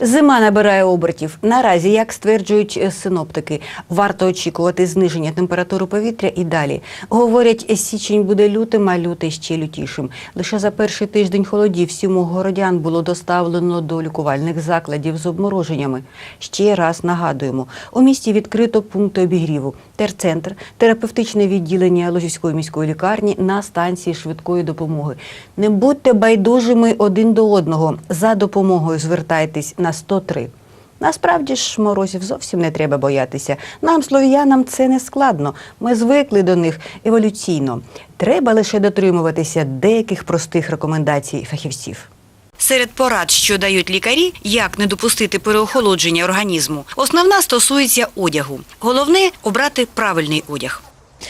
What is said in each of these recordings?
Зима набирає обертів. Наразі, як стверджують е, синоптики, варто очікувати зниження температури повітря і далі. Говорять, січень буде лютим, а лютий ще лютішим. Лише за перший тиждень холодів сімох городян було доставлено до лікувальних закладів з обмороженнями. Ще раз нагадуємо, у місті відкрито пункти обігріву, терцентр, терапевтичне відділення Лозівської міської лікарні на станції швидкої допомоги. Не будьте байдужими один до одного. За допомогою звертайтесь на 103. Насправді ж морозів зовсім не треба боятися. Нам, слов'янам, це не складно. Ми звикли до них еволюційно. Треба лише дотримуватися деяких простих рекомендацій фахівців. Серед порад, що дають лікарі, як не допустити переохолодження організму, основна стосується одягу. Головне обрати правильний одяг.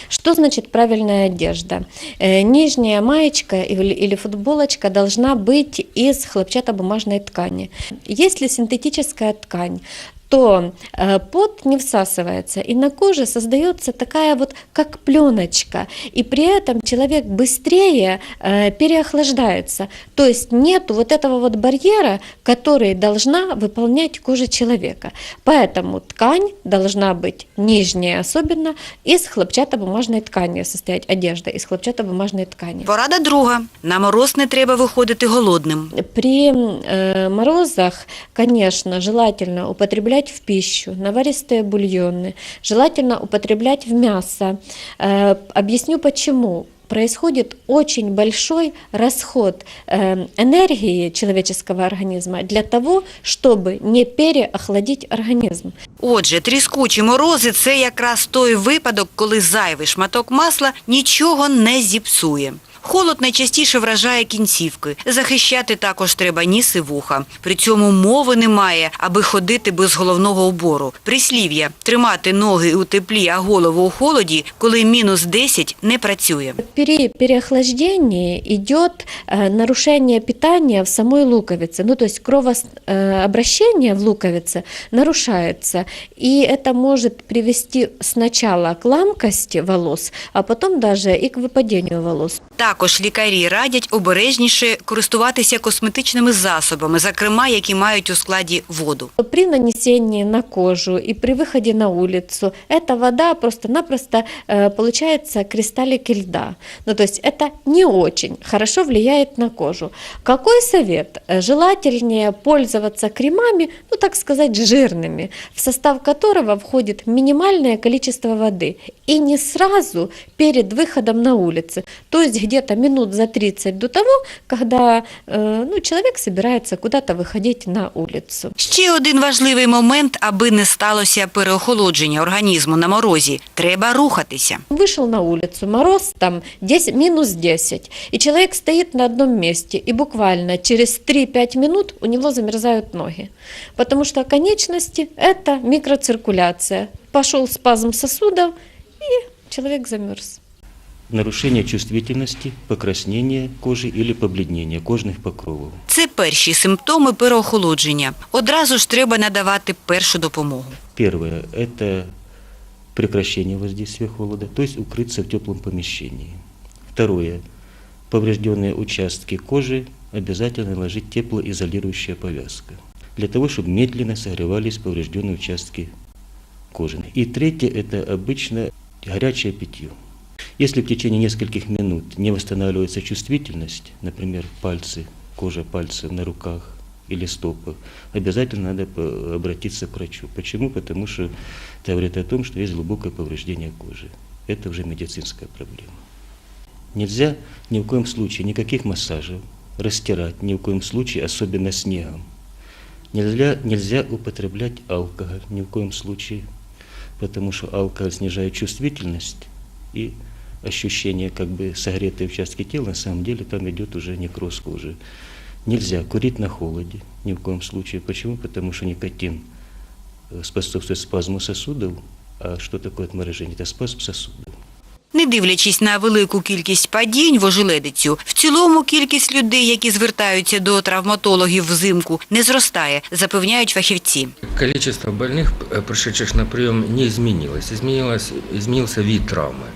Что значит правильная одежда? Э, Нижняя маечка или, футболочка должна быть из хлопчатобумажной ткани. Если синтетическая ткань, то э, пот не всасывается, и на коже создается такая вот как пленочка, и при этом человек быстрее э, переохлаждается. То есть нет вот этого вот барьера, который должна выполнять кожа человека. Поэтому ткань должна быть нижняя особенно из хлопчатобумажной ткани, состоять одежда из хлопчатобумажной ткани. Порада друга: на мороз не треба виходити голодним. При э, морозах, конечно, желательно употреблять в пищу наваристые бульоны, желательно употреблять в мясо. Э, объясню почему. Происходит очень большой расход э, энергии человеческого организма для того, чтобы не переохладить организм. Отже, тріскучі морози це якраз той випадок, коли зайвий шматок масла нічого не зіпсує. Холод найчастіше вражає кінцівки. Захищати також треба ніс і вуха. При цьому мови немає, аби ходити без головного убору. Прислів'я тримати ноги у теплі, а голову у холоді, коли мінус 10 не працює. При переохлаждении идет э, нарушение питания в самой луковице. Ну, то есть кровообращение в луковице нарушается. И это может привести сначала к ламкости волос, а потом даже и к выпадению волос. Також лікарі радять обережніше користуватися косметичними засобами, зокрема, які мають у складі воду. При нанесении на кожу и при выходе на улицу эта вода просто-напросто э, получается кристаллики льда. Ну, то есть это не очень хорошо влияет на кожу. Какой совет? Э, Желательнее пользоваться кремами, ну так сказать, жирными, в состав которого входит минимальное количество воды. И не сразу перед выходом на улицу. То есть где-то минут за 30 до того, когда э, ну, человек собирается куда-то выходить на улицу. Ще один важливий момент, аби не сталося переохолодження організму на морозі. Треба рухатися. Вышел на улицу, мороз там 10, минус 10, и человек стоит на одном месте, и буквально через 3-5 минут у него замерзают ноги. Потому что конечности – это микроциркуляция. Пошел спазм сосудов, и человек замерз. нарушение чувствительности, покраснение кожи или побледнение кожных покровов. Це перші симптоми переохолодження. Одразу ж треба надавати першу допомогу. Первое – это прекращение воздействия холода, то есть укрыться в теплом помещении. Второе – поврежденные участки кожи обязательно наложить теплоизолирующая повязка, для того, чтобы медленно согревались поврежденные участки кожи. И третье – это обычно горячее питье. Если в течение нескольких минут не восстанавливается чувствительность, например, пальцы, кожа пальцев на руках или стопах, обязательно надо обратиться к врачу. Почему? Потому что это говорит о том, что есть глубокое повреждение кожи. Это уже медицинская проблема. Нельзя ни в коем случае никаких массажев растирать, ни в коем случае, особенно снегом. Нельзя, нельзя употреблять алкоголь ни в коем случае, потому что алкоголь снижает чувствительность и ощущение как бы согретые участки тела, на самом деле там идет уже некроз кожи. Нельзя курить на холоде ни в коем случае. Почему? Потому что никотин э, способствует спазму сосудов, а что такое отморожение? Это спазм сосудов. Не дивлячись на велику кількість падінь в ожеледицю, в цілому кількість людей, які звертаються до травматологів взимку, не зростає, запевняють фахівці. Количество больных, э, пришедших на прием, не изменилось. изменилось. Изменился вид травмы.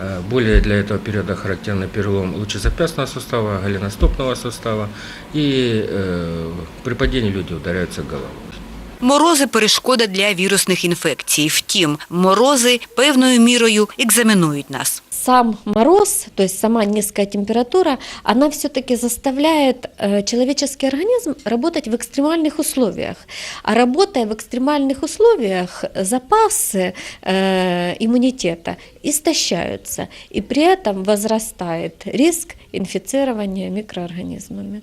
Э, Более для этого периода характерный перелом лучезапястного сустава, голеностопного сустава. И э, при падении люди ударяются головой. Морози – перешкода для вірусних інфекцій. Втім, морози певною мірою екзаменують нас. Сам мороз, то есть сама низкая температура, она все-таки заставляет э, человеческий организм работать в экстремальных условиях. А работая в экстремальных условиях, запасы э, иммунитета истощаются, и при этом возрастает риск инфицирования микроорганизмами.